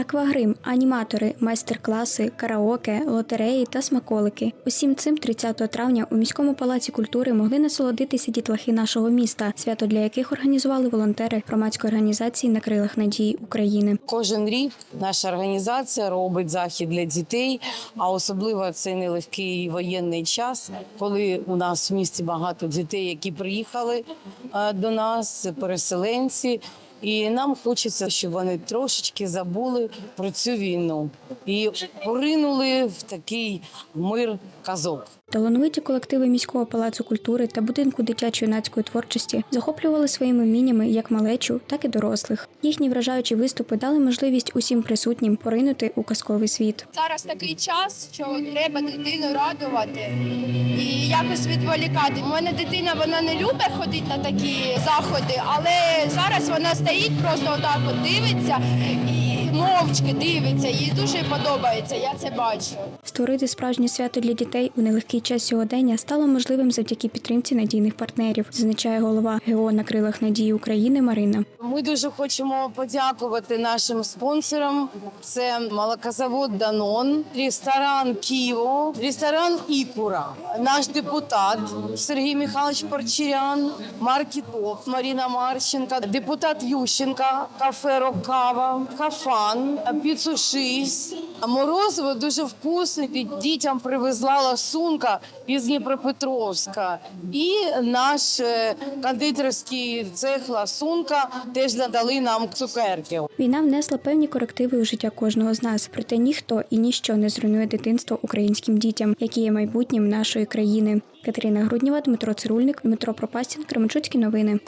Аквагрим, аніматори, майстер-класи, караоке, лотереї та смаколики. Усім цим 30 травня у міському палаці культури могли насолодитися дітлахи нашого міста, свято для яких організували волонтери громадської організації на крилах надії України. Кожен рік наша організація робить захід для дітей, а особливо цей нелегкий воєнний час, коли у нас в місті багато дітей, які приїхали е, до нас, переселенці. І нам хочеться, щоб вони трошечки забули про цю війну і поринули в такий мир казок. Талановиті колективи міського палацу культури та будинку дитячо-юнацької творчості захоплювали своїми вміннями як малечу, так і дорослих. Їхні вражаючі виступи дали можливість усім присутнім поринути у казковий світ. Зараз такий час, що треба дитину радувати і якось відволікати. У мене дитина вона не любить ходити на такі заходи, але зараз вона стоїть, просто отак от дивиться. І мовчки дивиться. Їй дуже подобається. Я це бачу. Створити справжнє свято для дітей у нелегкий час сьогодення стало можливим завдяки підтримці надійних партнерів, зазначає голова ГО на крилах надії України Марина. Ми дуже хочемо подякувати нашим спонсорам. Це молокозавод Данон, ресторан Ківо, ресторан Ікура, наш депутат Сергій Михайлович Парчирян, Маркітоп Маріна Марченка, депутат Ющенка, кафе Рокава, Кафан, Піцу 6. Морозиво дуже вкусне. Дітям привезла ласунка із Дніпропетровська. І наш е, кондитерський цех ласунка теж надали нам цукерки. Війна внесла певні корективи у життя кожного з нас, проте ніхто і ніщо не зруйнує дитинство українським дітям, які є майбутнім нашої країни. Катерина Грудніва, Дмитро Цирульник, Дмитро Пропастін, Кременчуцькі новини.